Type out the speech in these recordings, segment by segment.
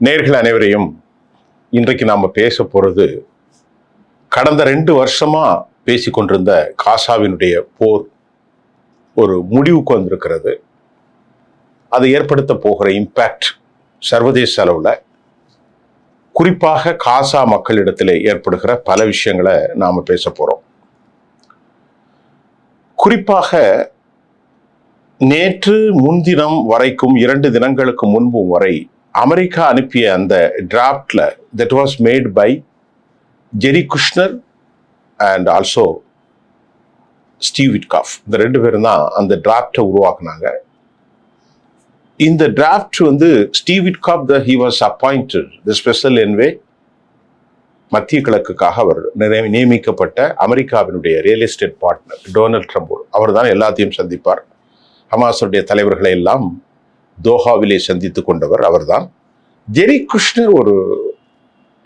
நேர்கள் அனைவரையும் இன்றைக்கு நாம் பேச போகிறது கடந்த ரெண்டு வருஷமாக பேசி கொண்டிருந்த காசாவினுடைய போர் ஒரு முடிவுக்கு வந்திருக்கிறது. அது ஏற்படுத்த போகிற இம்பேக்ட் சர்வதேச அளவில் குறிப்பாக காசா மக்களிடத்தில் ஏற்படுகிற பல விஷயங்களை நாம் பேச போகிறோம் குறிப்பாக நேற்று முன்தினம் வரைக்கும் இரண்டு தினங்களுக்கு முன்பும் வரை அமெரிக்கா அனுப்பிய அந்த டிராப்டில் that was made by Jared Kushner and also Steve Witkoff இந்த ரெண்டு பேரும் தான் அந்த டிராப்டை உருவாக்குனாங்க. இந்த டிராப்ட் வந்து Steve Witkoff the he was appointed the special envoy மத்திய கிழக்குக்காக அவர் நியமிக்கப்பட்ட அமெரிக்காவினுடைய real estate partner Donald Trump அவர் தான் எல்லாத்தையும் சந்திப்பார். ஹமாஸுடைய தலைவர்களை எல்லாம் தோஹாவிலே சந்தித்து கொண்டவர் அவர்தான். ஜெரி கிருஷ்ணர் ஒரு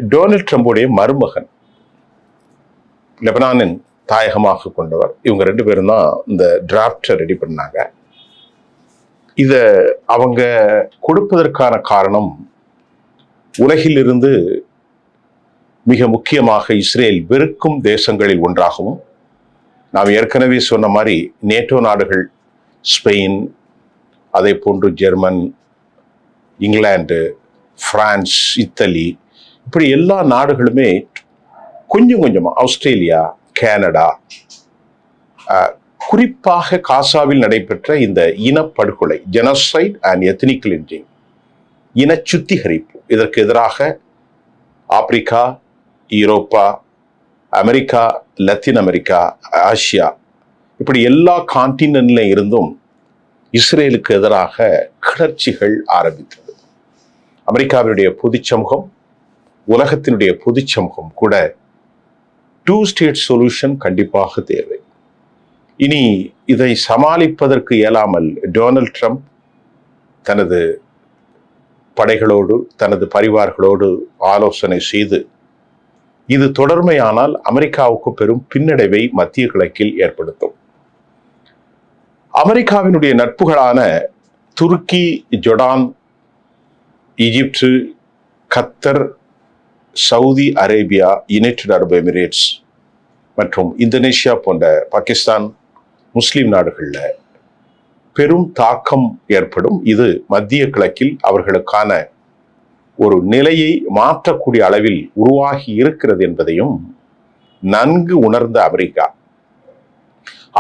டொனால்ட் ட்ரம்புடைய மருமகன் லெபனானின் தாயகமாக கொண்டவர். இவங்க ரெண்டு பேரும் தான் இந்த டிராப்டை ரெடி பண்ணாங்க. இதை அவங்க கொடுப்பதற்கான காரணம் உலகிலிருந்து மிக முக்கியமாக இஸ்ரேல் வெறுக்கும் தேசங்களில் ஒன்றாகவும் நாம் ஏற்கனவே சொன்ன மாதிரி நேட்டோ நாடுகள் ஸ்பெயின் அதே போன்று ஜெர்மன் இங்கிலாந்து பிரான்ஸ் இத்தலி இப்படி எல்லா நாடுகளுமே கொஞ்சம் கொஞ்சமாக ஆஸ்திரேலியா கனடா குறிப்பாக காசாவில் நடைபெற்ற இந்த இனப்படுகொலை ஜெனசைட் அண்ட் எத்னிக் கிளின்ஜிங் இன சுத்திகரிப்பு இதற்கு எதிராக Africa Europe America Latin America Asia இப்படி எல்லா கான்டினென்ட்ல இருந்தும் இஸ்ரேலுக்கு எதிராக கிளர்ச்சிகள் ஆரம்பித்தது. அமெரிக்காவினுடைய பொதுச் சமூகம் உலகத்தினுடைய பொதுச் சமூகம் கூட டூ ஸ்டேட் சொல்யூஷன் கண்டிப்பாக தேவை. இனி இதை சமாளிப்பதற்கு இயலாமல் டொனால்ட் ட்ரம்ப் தனது படைகளோடு தனது பரிவார்களோடு ஆலோசனை செய்து இது தொடர்மையானால் அமெரிக்காவுக்கு பெரும் பின்னடைவை மத்திய கிழக்கில் ஏற்படுத்தும். அமெரிக்காவினுடைய நட்புகளான துருக்கி Jordan Egypt Qatar Saudi Arabia United Arab Emirates மற்றும் இந்தோனேஷியா போன்ற பாகிஸ்தான் முஸ்லீம் நாடுகளில் பெரும் தாக்கம் ஏற்படும். இது மத்திய கிழக்கில் அவர்களுக்கான ஒரு நிலையை மாற்றக்கூடிய அளவில் உருவாகி இருக்கிறது என்பதையும் நன்கு உணர்ந்த அமெரிக்கா.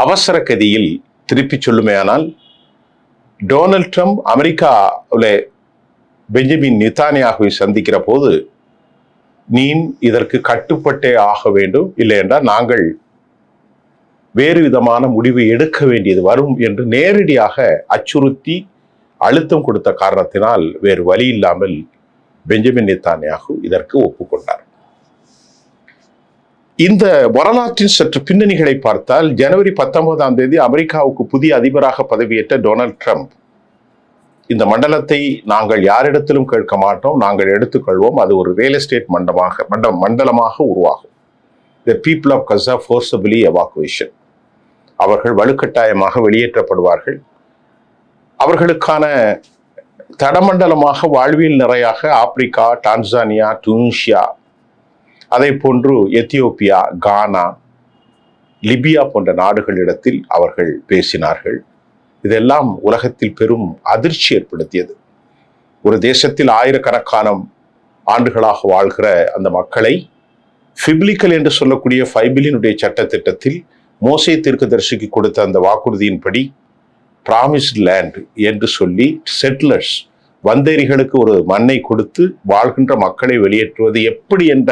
அவசர கதியில் திருப்பி சொல்லுமேயானால் டொனால்ட் ட்ரம்ப் அமெரிக்காவில் பெஞ்சமின் நித்தானியாகுவை சந்திக்கிற போது நீ இதற்கு கட்டுப்பட்டே ஆக வேண்டும். இல்லை என்றால் நாங்கள் வேறு விதமான முடிவு எடுக்க வேண்டியது வரும் என்று நேரடியாக அச்சுறுத்தி அழுத்தம் கொடுத்த காரணத்தினால் வேறு வழி இல்லாமல் பெஞ்சமின் நித்தானியாகு இதற்கு ஒப்புக்கொண்டார். இந்த வரலாற்றின் சற்று பின்னணிகளை பார்த்தால் ஜனவரி பத்தொன்பதாம் தேதி அமெரிக்காவுக்கு புதிய அதிபராக பதவியேற்ற டொனால்ட் ட்ரம்ப். இந்த மண்டலத்தை நாங்கள் யாரிடத்திலும் கேட்க மாட்டோம் நாங்கள் எடுத்துக்கொள்வோம். அது ஒரு ரியல் எஸ்டேட் மண்டமாக மண்ட மண்டலமாக உருவாகும். The people of Gaza forcibly evacuation அவர்கள் வலுக்கட்டாயமாக வெளியேற்றப்படுவார்கள். அவர்களுக்கான தடமண்டலமாக வாழ்வியல் நிறையாக ஆப்பிரிக்கா டான்சானியா டுனிஷியா அதே போன்று எத்தியோப்பியா கானா லிபியா போன்ற நாடுகளிடத்தில் அவர்கள் பேசினார்கள். இதெல்லாம் உலகத்தில் பெரும் அதிர்ச்சி ஏற்படுத்தியது. ஒரு தேசத்தில் ஆயிரக்கணக்கான ஆண்டுகளாக வாழ்கிற அந்த மக்களை ஃபிப்ளிக்கல் என்று சொல்லக்கூடிய ஃபைபிலினுடைய சட்டத்திட்டத்தில் தெற்கு தீர்க்கதரிசிக்கு கொடுத்த அந்த வாக்குறுதியின்படி பிராமிஸ்ட் லேண்ட் என்று சொல்லி செட்டிலர்ஸ் வந்தேரிகளுக்கு ஒரு மண்ணை கொடுத்து வாழ்கின்ற மக்களை வெளியேற்றுவது எப்படி என்ற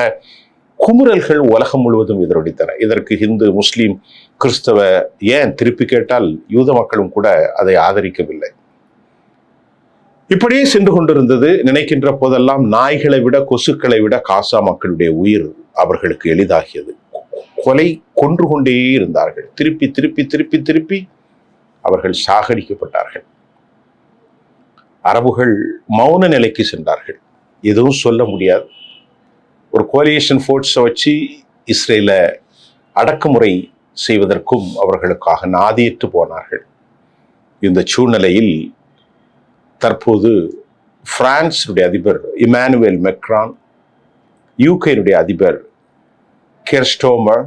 குமுறல்கள் உலகம் முழுவதும் எதிரொலித்தன இதற்கு ஹிந்து முஸ்லீம் கிறிஸ்தவ ஏன் திருப்பி கேட்டால் யூத மக்களும் கூட அதை ஆதரிக்கவில்லை. இப்படியே சென்று கொண்டிருந்தது நினைக்கின்ற போதெல்லாம் நாய்களை விட கொசுக்களை விட காசா மக்களுடைய உயிர் அவர்களுக்கு எளிதாகியது. கொலை கொன்று கொண்டே இருந்தார்கள். திருப்பி திருப்பி திருப்பி திருப்பி அவர்கள் சாகடிக்கப்பட்டார்கள். அரபுகள் மௌன நிலைக்கு சென்றார்கள். எதுவும் சொல்ல முடியாது. ஒரு கோலியேஷன் ஃபோர்ட்ஸை வச்சு இஸ்ரேல அடக்குமுறை செய்வதற்கும் அவர்களுக்காக நாதியிட்டு போனார்கள். இந்த சூழ்நிலையில் தற்போது பிரான்ஸுடைய அதிபர் இமானுவேல் மெக்ரான் யூகேனுடைய அதிபர் கெர்ஸ்டோமர்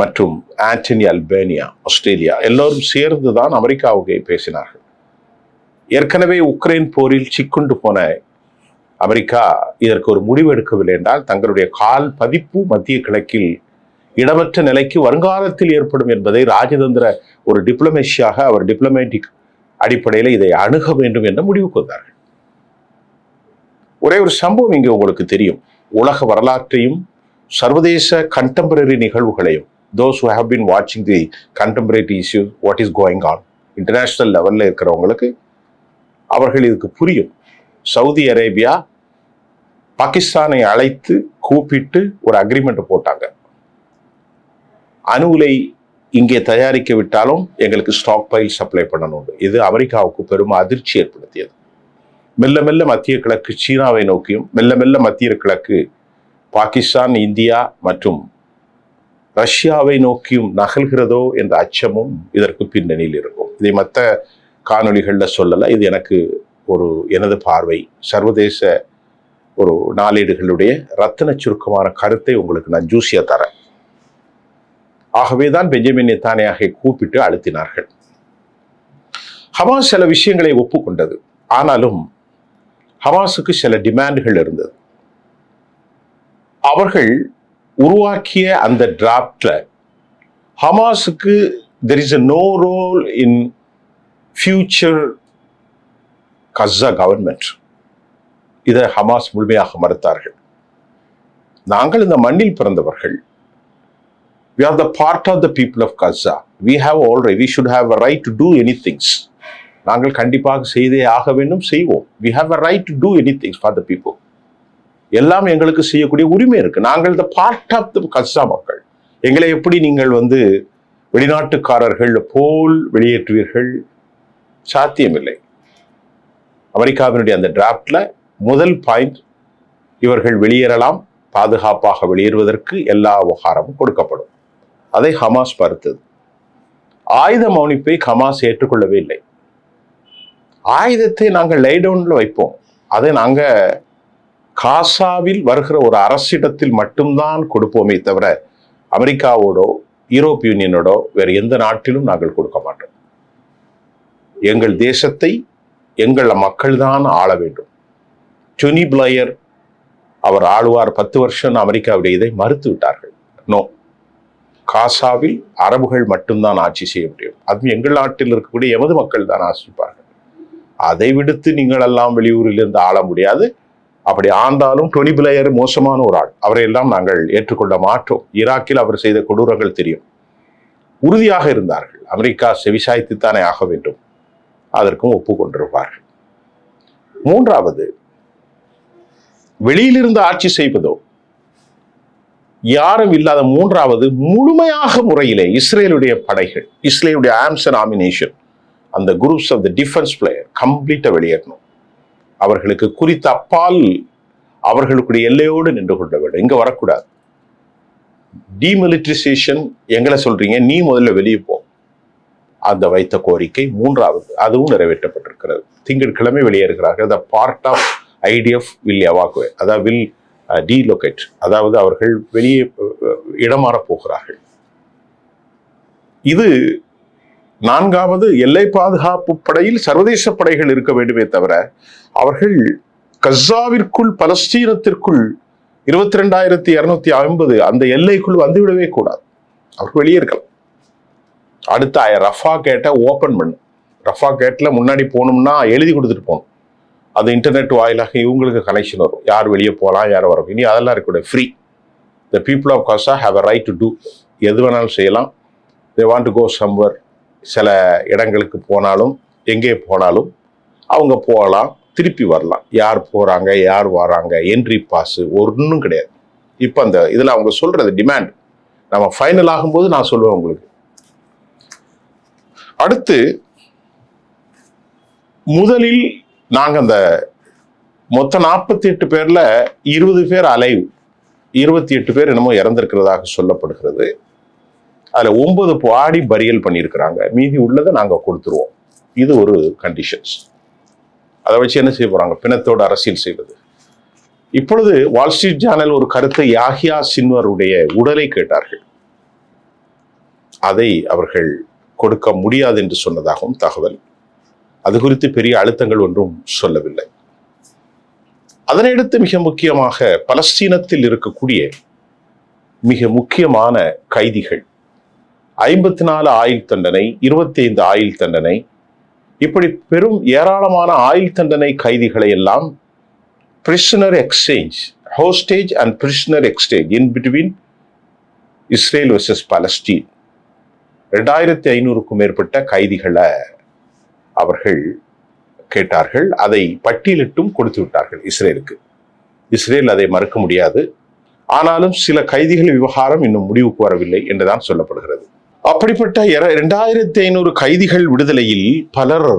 மற்றும் ஆண்டனி அல்பேனியா ஆஸ்திரேலியா எல்லோரும் சேர்ந்து தான் அமெரிக்காவுக்கு பேசினார்கள். ஏற்கனவே உக்ரைன் போரில் சிக்குண்டு போன அமெரிக்கா இதற்கு ஒரு முடிவு எடுக்கவில்லை என்றால் தங்களுடைய கால் பதிப்பு மத்திய கிழக்கில் இடமற்ற நிலைக்கு வருங்காலத்தில் ஏற்படும் என்பதை ராஜதந்திர ஒரு டிப்ளமேஷியாக அவர் டிப்ளமேட்டிக் அடிப்படையில் இதை அணுக வேண்டும் என்ற முடிவுக்கு வந்தார்கள். ஒரே ஒரு சம்பவம் இங்கே உங்களுக்கு தெரியும். உலக வரலாற்றையும் சர்வதேச கண்டெம்பரரி நிகழ்வுகளையும் தோஸ் ஹூ ஹவ் பின் வாட்சிங் the contemporary issue what is going on international லெவலில் இருக்கிறவங்களுக்கு அவர்கள் இதுக்கு புரியும். சவுதி அரேபியா பாகிஸ்தானை அழைத்து கூப்பிட்டு ஒரு அக்ரிமெண்ட் போட்டாங்க. அணு உலை இங்கே தயாரிக்க விட்டாலும் எங்களுக்கு ஸ்டாக் பைல் சப்ளை பண்ணணும் இது அமெரிக்காவுக்கு பெரும் அதிர்ச்சி ஏற்படுத்தியது. மெல்ல மெல்ல மத்திய கிழக்கு சீனாவை நோக்கியும் மெல்ல மெல்ல மத்திய கிழக்கு பாகிஸ்தான் இந்தியா மற்றும் ரஷ்யாவை நோக்கியும் நகல்கிறதோ என்ற அச்சமும் இதற்கு பின்னணியில் இருக்கும். இதை மற்ற காணொளிகளில் சொல்லலை. இது எனக்கு ஒரு எனது பார்வை சர்வதேச ஒரு நாளேடுகளுடைய ரத்தன சுருக்கமான கருத்தை உங்களுக்கு நான் ஜூசியா தரேன். ஆகவேதான் பெஞ்சமின் நெத்தானியாகை கூப்பிட்டு அழுத்தினார்கள். ஹமாஸ் சில விஷயங்களை ஒப்புக்கொண்டது. ஆனாலும் ஹமாஸுக்கு சில டிமாண்டுகள் இருந்தது. அவர்கள் உருவாக்கிய அந்த டிராப்டில் ஹமாஸுக்கு there is a no role in future Gaza government இதை ஹமாஸ் முழுமையாக மறுத்தார்கள். நாங்கள் இந்த மண்ணில் பிறந்தவர்கள். We are the part of the people of Gaza we have already we should have a right to do any things நாங்கள் கண்டிப்பாக செய்தே ஆக வேண்டும் செய்வோம். We have a right to do any things for the people எல்லாம் எங்களுக்கு செய்யக்கூடிய உரிமை இருக்கு. நாங்கள் the part of the Gaza மக்கள். எங்களை எப்படி நீங்கள் வந்து வெளிநாட்டுக்காரர்கள் போல் வெளியேற்றுவீர்கள்? சாத்தியமில்லை. அமெரிக்காவினுடைய அந்த டிராப்டில் முதல் பாயிண்ட் இவர்கள் வெளியேறலாம் பாதுகாப்பாக வெளியேறுவதற்கு எல்லா உபகாரமும் கொடுக்கப்படும். அதை ஹமாஸ் மறுத்தது. ஆயுத மௌனிப்பை ஹமாஸ் ஏற்றுக்கொள்ளவே இல்லை. ஆயுதத்தை நாங்கள் லைடவுனில் வைப்போம். அதை நாங்கள் காசாவில் வருகிற ஒரு அரசிடத்தில் மட்டும்தான் கொடுப்போமே தவிர அமெரிக்காவோடோ யூரோப் யூனியனோடோ வேறு எந்த நாட்டிலும் நாங்கள் கொடுக்க மாட்டோம். எங்கள் தேசத்தை எங்கள் மக்கள் தான் ஆள வேண்டும். ஜொனி பிளயர் அவர் ஆளுவார் பத்து வருஷம் அமெரிக்காவுடைய இதை மறுத்து விட்டார்கள். நோ காசாவில் அரபுகள் மட்டும்தான் ஆட்சி செய்ய முடியும். அதுவும் எங்கள் நாட்டில் இருக்கக்கூடிய எமது மக்கள் தான் ஆசிப்பார்கள். அதை விடுத்து நீங்கள் எல்லாம் வெளியூரிலிருந்து ஆள முடியாது. அப்படி ஆண்டாலும் டொனி பிளேயர் மோசமான ஒரு ஆள். அவரை எல்லாம் நாங்கள் ஏற்றுக்கொள்ள மாட்டோம். ஈராக்கில் அவர் செய்த கொடூரங்கள் தெரியும். உறுதியாக இருந்தார்கள். அமெரிக்கா செவிசாய்த்துத்தானே ஆக வேண்டும். அதற்கும் ஒப்புக்கொண்டிருப்பார்கள். மூன்றாவது வெளியிலிருந்து ஆட்சி செய்வதோ யாரும் இல்லாத மூன்றாவது முழுமையாக முறையிலே இஸ்ரேலுடைய படைகள் இஸ்ரேலுடைய ஆம்ஸ் நாமினேஷன் அந்த groups of the defence player கம்ப்ளீட்டாக வெளியேறணும். அவர்களுக்கு குறித்த அப்பால் அவர்களுக்குடைய எல்லையோடு நின்று கொள்ள வேண்டும். இங்க வரக்கூடாது. டிமிலிட்ரிசேஷன் எங்களை சொல்றீங்க நீ முதல்ல வெளியே போ. அந்த வைத்த கோரிக்கை மூன்றாவது அதுவும் நிறைவேற்றப்பட்டிருக்கிறது. திங்கட்கிழமை வெளியேறுகிறார்கள். The part of IDF will evacuate அதாவது வில் டீலொகேட் uh, அதாவது அவர்கள் வெளியே uh, இடமாற போகிறார்கள். இது நான்காவது எல்லை பாதுகாப்பு படையில் சர்வதேச படைகள் இருக்க வேண்டுமே தவிர அவர்கள் கஸ்ஸாவிற்குள் பலஸ்தீனத்திற்குள் இருபத்தி ரெண்டாயிரத்தி இருநூத்தி ஐம்பது அந்த எல்லைக்குள் வந்துவிடவே கூடாது. அவர்கள் வெளியே இருக்கலாம் அடுத்த ரஃபா கேட்டை ஓப்பன் பண்ணு. ரஃபா கேட்டில் முன்னாடி போகணும்னா எழுதி கொடுத்துட்டு போகணும். அது இன்டர்நெட் வாயிலாக இவங்களுக்கு கனெக்ஷன் வரும். யார் வெளியே போகலாம் யார் வரும் இனி அதெல்லாம் இருக்கக்கூடாது. Free the people of Gaza have a right to do எது வேணாலும் செய்யலாம். They want to go somewhere சில இடங்களுக்கு போனாலும் எங்கே போனாலும் அவங்க போகலாம். திருப்பி வரலாம். யார் போகிறாங்க யார் வராங்க என்ட்ரி பாஸு ஒன்றும் கிடையாது. இப்போ அந்த இதில் அவங்க சொல்கிறது டிமாண்ட் நம்ம ஃபைனல் ஆகும்போது நான் சொல்லுவேன் உங்களுக்கு. அடுத்து முதலில் நாங்கள் அந்த மொத்த நாற்பத்தி எட்டு பேரில் இருபது பேர் அலைவ். இருபத்தி எட்டு பேர் என்னமோ இறந்திருக்கிறதாக சொல்லப்படுகிறது. அதில் ஒன்பது பாடி பரியல் பண்ணியிருக்கிறாங்க. மீதி உள்ளதை நாங்கள் கொடுத்துருவோம். இது ஒரு கண்டிஷன்ஸ் அதை வச்சு என்ன செய்ய போகிறாங்க பிணத்தோடு அரசியல் செய்வது. இப்பொழுது வால் ஸ்ட்ரீட் ஜேர்னல் ஒரு கருத்தை யாஹியா சின்வருடைய உடலை கேட்டார்கள். அதை அவர்கள் கொடுக்க முடியாது என்று சொன்னதாகவும் தகவல். அது குறித்து பெரிய அழுத்தங்கள் ஒன்றும் சொல்லவில்லை. அதனையடுத்து மிக முக்கியமாக பலஸ்தீனத்தில் இருக்கக்கூடிய மிக முக்கியமான கைதிகள். ஐம்பத்தி நாலு ஆயுள் தண்டனை இருபத்தி ஐந்து ஆயுள் தண்டனை இப்படி பெரும் ஏராளமான ஆயுள் தண்டனை கைதிகளை எல்லாம் prisoner exchange hostage and prisoner exchange in between Israel versus Palestine ரெண்டாயிரத்தி ஐநூறுக்கும் மேற்பட்ட கைதிகளை அவர்கள் கேட்டார்கள். அதை பட்டியலிட்டும் கொடுத்து விட்டார்கள் இஸ்ரேலுக்கு. இஸ்ரேல் அதை மறுக்க முடியாது. ஆனாலும் சில கைதிகள் விவகாரம் இன்னும் முடிவுக்கு வரவில்லை என்றுதான் சொல்லப்படுகிறது. அப்படிப்பட்ட இரண்டாயிரத்தி ஐநூறு கைதிகள் விடுதலையில் பலர்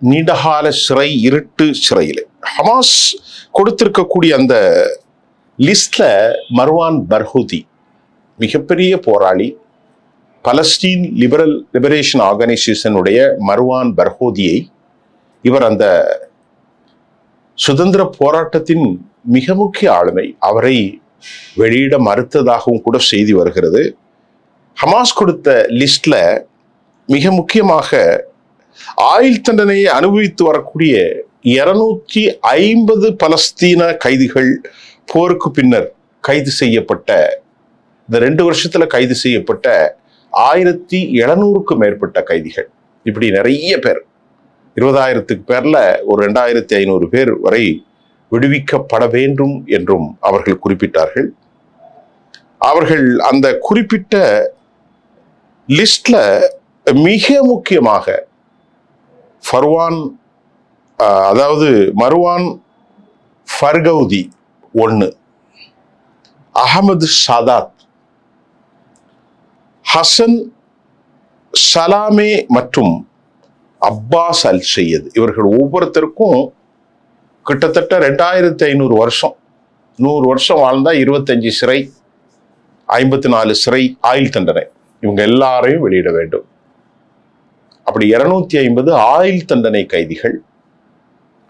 நீண்டகால சிறை இருட்டு சிறையில். ஹமாஸ் கொடுத்திருக்கக்கூடிய அந்த லிஸ்ட்ல மர்வான் பர்ஹூதி மிகப்பெரிய போராளி பலஸ்டீன் லிபரல் லிபரேஷன் ஆர்கனைசேஷனுடைய மர்வான் பர்ஹோதியை இவர் அந்த சுதந்திர போராட்டத்தின் மிக முக்கிய ஆளுமை. அவரை வெளியிட மறுத்ததாகவும் கூட செய்தி வருகிறது. ஹமாஸ் கொடுத்த லிஸ்ட்ல மிக முக்கியமாக ஆயுள் தண்டனையை அனுபவித்து வரக்கூடிய இருநூற்றி ஐம்பது பலஸ்தீன கைதிகள் போருக்கு பின்னர் கைது செய்யப்பட்ட இந்த ரெண்டு வருஷத்துல கைது செய்யப்பட்ட ஆயிரத்தி எழுநூறுக்கும் மேற்பட்ட கைதிகள். இப்படி நிறைய பேர். இருபதாயிரத்துக்கு பேர்ல ஒரு ரெண்டாயிரத்தி ஐநூறு பேர் வரை விடுவிக்கப்பட வேண்டும் என்றும் அவர்கள் குறிப்பிட்டார்கள். அவர்கள் அந்த குறிப்பிட்ட லிஸ்ட்ல மிக முக்கியமாக ஃபர்வான் அதாவது மருவான் ஃபர்கௌதி ஒன்று அகமது சாதாத் ஹசன் சலாமே மற்றும் அப்பாஸ் அல் செய்யது இவர்கள் ஒவ்வொருத்தருக்கும் கிட்டத்தட்ட ரெண்டாயிரத்தி ஐநூறு வருஷம். நூறு வருஷம் வாழ்ந்தால் இருபத்தஞ்சி சிறை ஐம்பத்தி நாலு சிறை ஆயுள் தண்டனை. இவங்க எல்லாரையும் வெளியிட வேண்டும். அப்படி இருநூத்தி ஐம்பது ஆயுள் தண்டனை கைதிகள்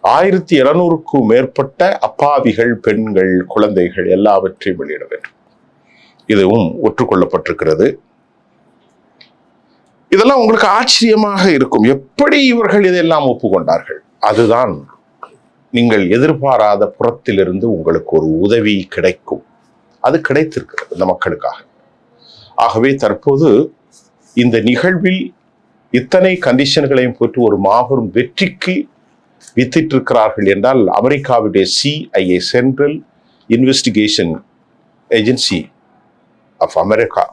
ஆயிரத்தி இருநூறுக்கும் மேற்பட்ட அப்பாவிகள் பெண்கள் குழந்தைகள் எல்லாவற்றையும் வெளியிட வேண்டும். இதுவும் ஒற்றுக்கொள்ளப்பட்டிருக்கிறது. இதெல்லாம் உங்களுக்கு ஆச்சரியமாக இருக்கும். எப்படி இவர்கள் இதெல்லாம் ஒப்புக்கொண்டார்கள்? அதுதான் நீங்கள் எதிர்பாராத புறத்திலிருந்து உங்களுக்கு ஒரு உதவி கிடைக்கும். அது கிடைத்திருக்கிறது இந்த மக்களுக்காக. ஆகவே தற்போது இந்த நிகழ்வில் இத்தனை கண்டிஷன்களையும் போட்டு ஒரு மாபெரும் வெற்றிக்கு வித்திட்டிருக்கிறார்கள் என்றால் அமெரிக்காவுடைய CIA central investigation agency of America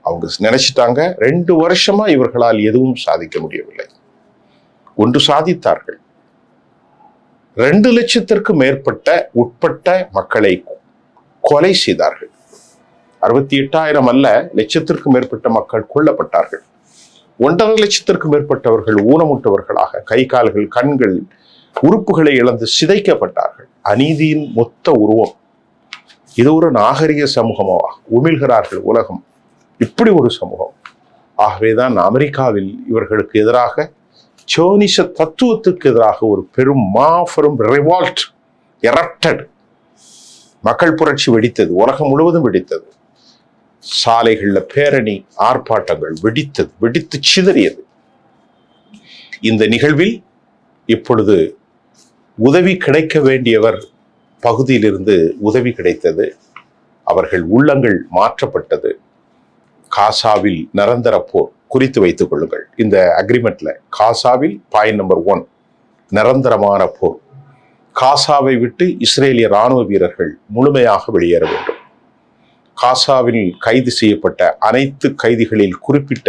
அவங்க நினைச்சிட்டாங்க. ரெண்டு வருஷமா இவர்களால் எதுவும் சாதிக்க முடியவில்லை. ஒன்று சாதித்தார்கள். ரெண்டு லட்சத்திற்கு மேற்பட்ட உட்பட்ட மக்களை கொலை செய்தார்கள். அறுபத்தி எட்டாயிரம் அல்ல லட்சத்திற்கும் மேற்பட்ட மக்கள் கொல்லப்பட்டார்கள். ஒன்றரை லட்சத்திற்கும் மேற்பட்டவர்கள் ஊனமுட்டவர்களாக கை கால்கள் கண்கள் உறுப்புகளை இழந்து சிதைக்கப்பட்டார்கள். அநீதியின் மொத்த உருவம் இது ஒரு நாகரிக சமூகமாக உமிழ்கிறார்கள் உலகம். இப்படி ஒரு சமூகம். ஆகவேதான் அமெரிக்காவில் இவர்களுக்கு எதிராக சோனிச தத்துவத்துக்கு எதிராக ஒரு பெரும் மாபெரும் ரிவால்ட் எரப்டட் மக்கள் புரட்சி வெடித்தது உலகம் முழுவதும் வெடித்தது. சாலைகளில் பேரணி ஆர்ப்பாட்டங்கள் வெடித்தது வெடித்து சிதறியது. இந்த நிகழ்வில் இப்பொழுது உதவி கிடைக்க வேண்டியவர் பகுதியிலிருந்து உதவி கிடைத்தது. அவர்கள் உள்ளங்கள் மாற்றப்பட்டது. காசாவில் நிரந்தர போர் குறித்து வைத்துக் கொள்ளுங்கள். இந்த அக்ரிமெண்ட்ல காசாவில் பாயிண்ட் நம்பர் ஒன் நிரந்தரமான போர். காசாவை விட்டு இஸ்ரேலிய ராணுவ வீரர்கள் முழுமையாக வெளியேற வேண்டும். காசாவில் கைது செய்யப்பட்ட அனைத்து கைதிகளில் குறிப்பிட்ட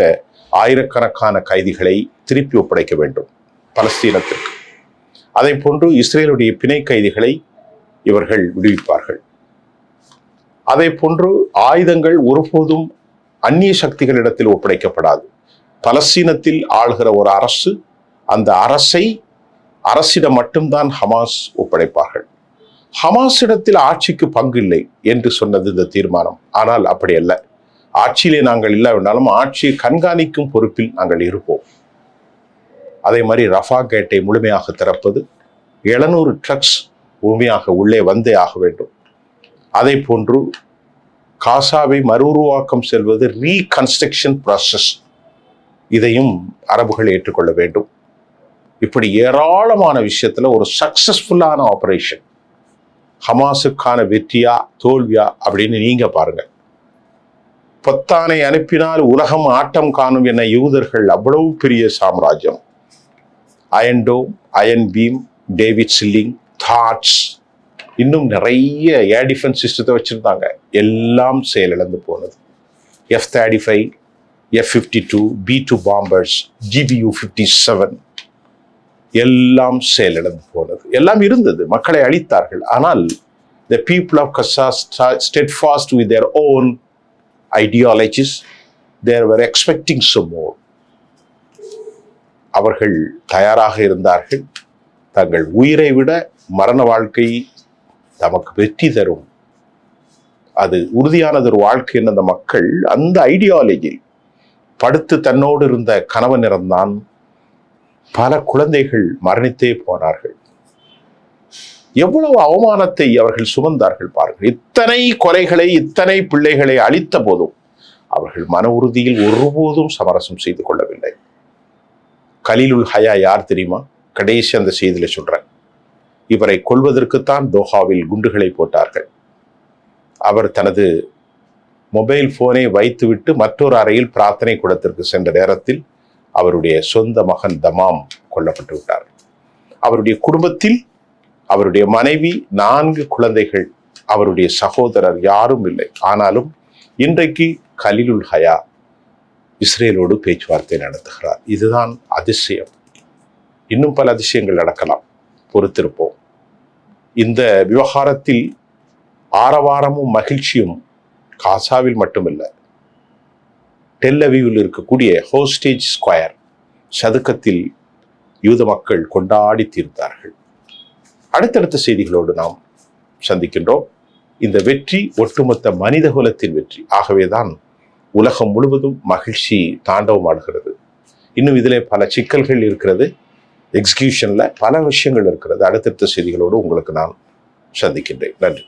ஆயிரக்கணக்கான கைதிகளை திருப்பி ஒப்படைக்க வேண்டும் பலஸ்தீனத்திற்கு. அதை போன்று இஸ்ரேலுடைய பிணை கைதிகளை இவர்கள் விடுவிப்பார்கள். அதை போன்று ஆயுதங்கள் ஒருபோதும் அந்நிய சக்திகளிடத்தில் ஒப்படைக்கப்படாது. பலஸ்தீனத்தில் ஆளுகிற ஒரு அரசு அந்த அரசை அரசிடம் மட்டும்தான் ஹமாஸ் ஒப்படைப்பார்கள். ஹமாஸிடத்தில் ஆட்சிக்கு பங்கு இல்லை என்று சொன்னது இந்த தீர்மானம். ஆனால் அப்படி அல்ல. ஆட்சியிலே நாங்கள் இல்லாவிட்டாலும் ஆட்சியை கண்காணிக்கும் பொறுப்பில் நாங்கள் இருப்போம். அதே மாதிரி ரஃபா கேட்டை முழுமையாக திறப்பது எழுநூறு ட்ரக்ஸ் முழுமையாக உள்ளே வந்தே ஆக வேண்டும். அதே போன்று காசாவை மறுஉருவாக்கம் செல்வது ரீகன்ஸ்ட்ரக்ஷன் ப்ராசஸ் இதையும் அரபுகள் ஏற்றுக்கொள்ள வேண்டும். இப்படி ஏராளமான விஷயத்தில் ஒரு சக்சஸ்ஃபுல்லான ஆபரேஷன் ஹமாஸுக்கான வெற்றியா தோல்வியா அப்படின்னு நீங்கள் பாருங்கள் பொத்தானை அனுப்பினால் உலகம் ஆட்டம் காணும் என யூதர்கள் அவ்வளவு பெரிய சாம்ராஜ்யம். Iron dome iron beam David sling that's இன்னும் நிறைய ஏர் டிஃபென்ஸ் சிஸ்டத்தை வச்சுருந்தாங்க. எல்லாம் செயலிழந்து போனது. F thirty five F fifty two B two bombers GBU fifty seven எல்லாம் செயலிழந்து போனது. எல்லாம் இருந்தது. மக்களை அழித்தார்கள். ஆனால் the people of Gaza steadfast with their own ideologies there were expecting so more அவர்கள் தயாராக இருந்தார்கள். தங்கள் உயிரை விட மரண வாழ்க்கை தமக்கு வெற்றி தரும். அது உறுதியானது ஒரு வாழ்க்கை அந்த மக்கள் அந்த ஐடியாலஜி படுத்து தன்னோடு இருந்த கணவன் இறந்தான். பல குழந்தைகள் மரணித்தே போனார்கள். எவ்வளவு அவமானத்தை அவர்கள் சுமந்தார்கள் பாருங்கள். இத்தனை கொலைகளை இத்தனை பிள்ளைகளை அழித்த போதும் அவர்கள் மன உறுதியில் ஒருபோதும் சமரசம் செய்து கொள்ளவில்லை. கலீலுல் ஹயா யார் தெரியுமா? கடைசி அந்த செய்தியில சொல்றேன். இவரை கொல்வதற்குத்தான் தோஹாவில் குண்டுகளை போட்டார்கள். அவர் தனது மொபைல் போனை வைத்துவிட்டு மற்றொரு அறையில் பிரார்த்தனை கூடத்திற்கு சென்ற நேரத்தில் அவருடைய சொந்த மகன் தமாம் கொல்லப்பட்டு விட்டார். அவருடைய குடும்பத்தில் அவருடைய மனைவி நான்கு குழந்தைகள் அவருடைய சகோதரர் யாரும் இல்லை. ஆனாலும் இன்றைக்கு கலிலுல் ஹயா இஸ்ரேலோடு பேச்சுவார்த்தை நடத்துகிறார். இதுதான் அதிசயம். இன்னும் பல அதிசயங்கள் நடக்கலாம். பொறுத்திருப்போம். இந்த விவகாரத்தில் ஆரவாரமும் மகிழ்ச்சியும் காசாவில் மட்டுமல்ல டெல்லவியில் இருக்கக்கூடிய ஹோஸ்டேஜ் ஸ்கொயர் சதுக்கத்தில் யூத மக்கள் கொண்டாடி தீர்ந்தார்கள் அடுத்தடுத்த செய்திகளோடு நாம் சந்திக்கின்றோம். இந்த வெற்றி ஒட்டுமொத்த மனித குலத்தின் வெற்றி. ஆகவேதான் உலகம் முழுவதும் மகிழ்ச்சி தாண்டவமாடுகிறது. இன்னும் இதிலே பல சிக்கல்கள் இருக்கிறது. எக்ஸிகியூஷன்ல பல விஷயங்கள் இருக்கிறது. அடுத்தடுத்த செய்திகளோடு உங்களுக்கு நான் சந்திக்கின்றேன். நன்றி.